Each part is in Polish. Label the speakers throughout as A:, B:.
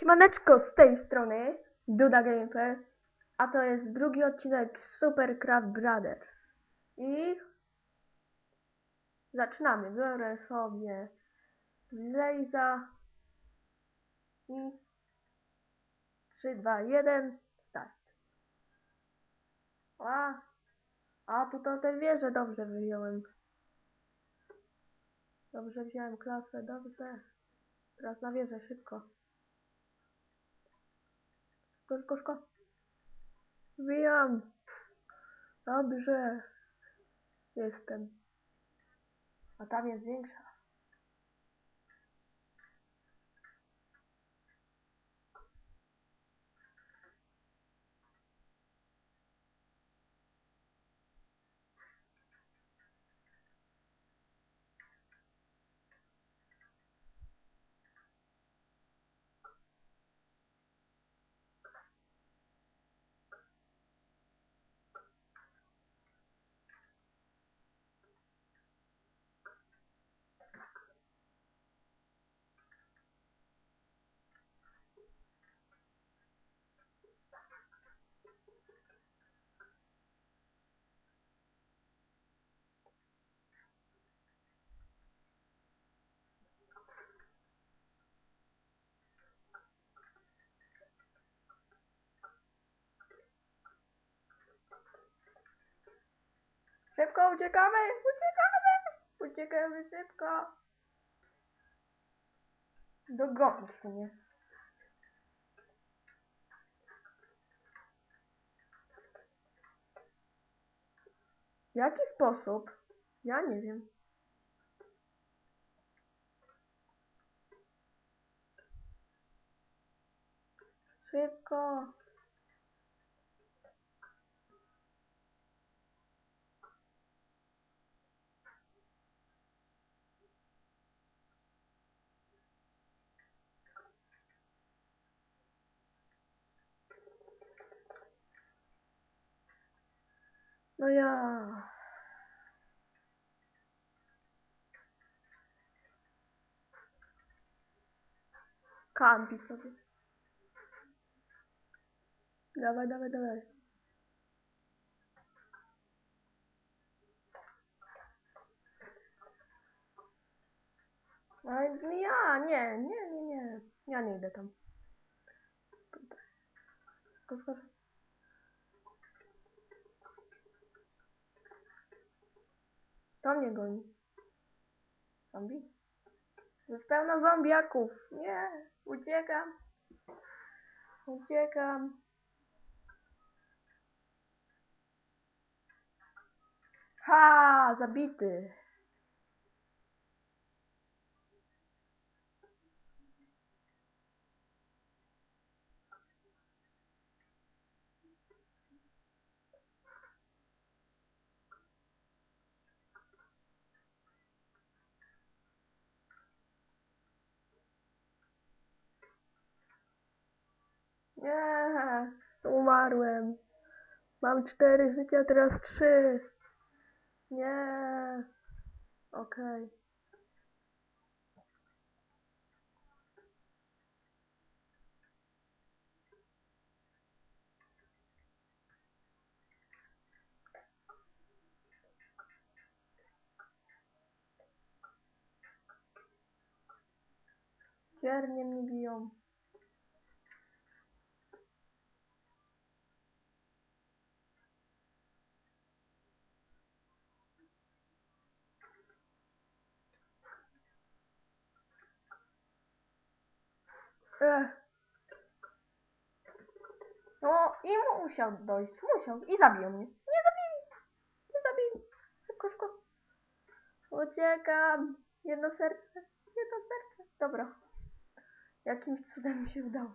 A: Siemaneczko z tej strony Duda Gameplay, a to jest drugi odcinek Supercraft Brothers. I zaczynamy. Biorę sobie Blaze'a i 3, 2, 1, start. A, a tutaj te wieże dobrze wyjąłem. Dobrze wziąłem klasę, dobrze. Teraz na wieżę, szybko. Szybko, szybko, szybko. Wbijam. Dobrze. Jestem. A tam jest większa. Szybko uciekamy! Uciekamy! Uciekamy szybko! Dogonisz mnie. W jaki sposób? Ja nie wiem. Szybko. No ja. Kampi sobie. Dawaj, dawaj, dawaj. Ale ja, nie, nie, nie, nie. Ja nie idę tam. Tutaj. To mnie goni. Zombie? Jest pełno zombiaków. Nie, uciekam. Uciekam. Ha, zabity. Nie, umarłem. Mam cztery życia, teraz trzy. Nie. Okej. Ciernie mnie biją. No i musiał dojść, musiał i zabił mnie. Nie zabili, nie zabili. Szybko, szybko. Uciekam. Jedno serce, jedno serce. Dobra. Jakimś cudem mi się udało.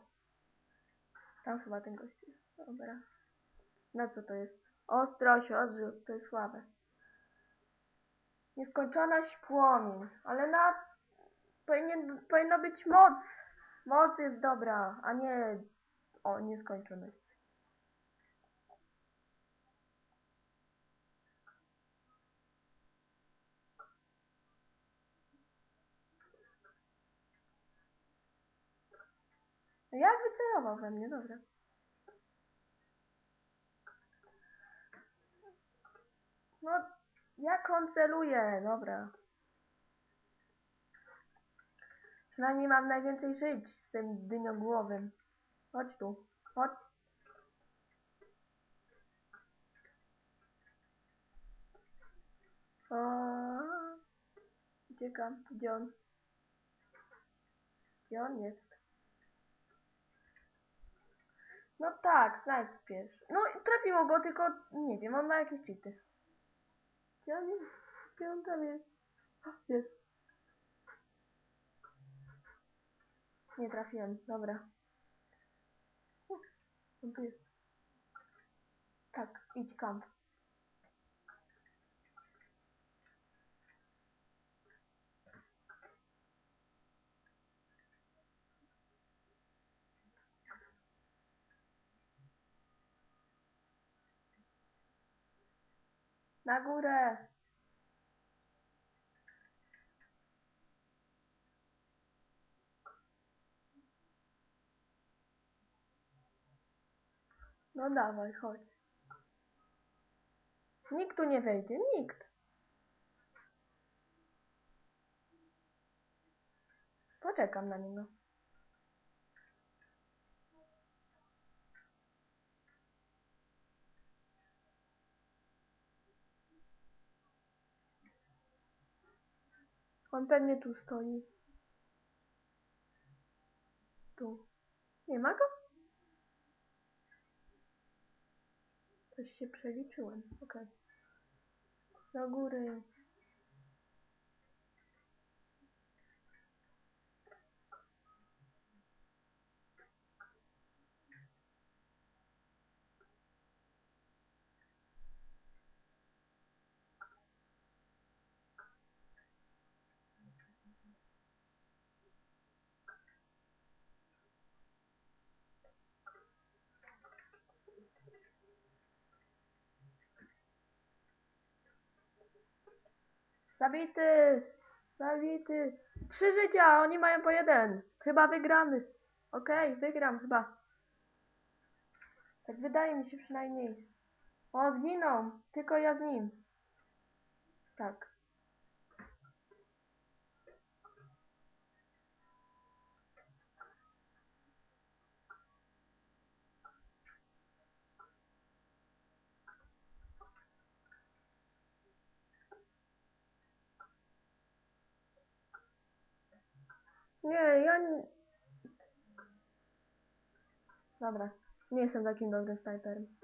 A: Tam chyba ten gość jest. Dobra. Na co to jest? Ostrość, odrzut, to jest słabe. Nieskończoność płomień, ale na... Powinien, powinno być moc. Moc jest dobra, a nie o nieskończoność. Jak wycelował we mnie, dobra. No, jak on celuje, dobra. Przynajmniej mam najwięcej żyć z tym dyniogłowym. Chodź tu, chodź. O, uciekam, gdzie on? Gdzie on jest? No tak, snajpiesz. No trafiło go, tylko nie wiem, on ma jakieś cheaty. Gdzie on jest? Gdzie on tam jest? O, Jest. Nie trafiłem, dobra. On tu jest. Tak, idź kamp. Na górę! No dawaj, chodź. Nikt tu nie wejdzie, nikt. Poczekam na niego. On pewnie tu stoi. Tu. Nie ma go? Coś się przeliczyłem. Okej. Do góry. Zabity! Zabity! Trzy życia! Oni mają po jeden! Chyba wygramy. Okej, wygram chyba. Tak wydaje mi się przynajmniej. O, zginął! Tylko ja z nim. Tak. Nie, ja nie... Dobra, nie jestem takim dobrym snajperem.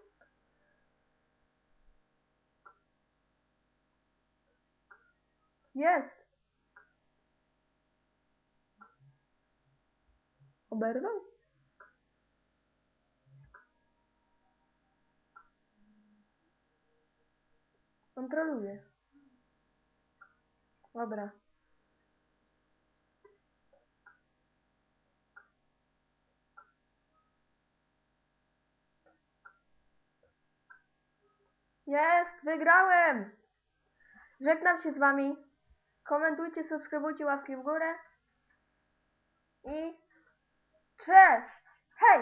A: Jest! Oberwał? Kontroluję. Dobra. Jest! Wygrałem! Żegnam się z wami. Komentujcie, subskrybujcie, łapki w górę. I cześć! Hej!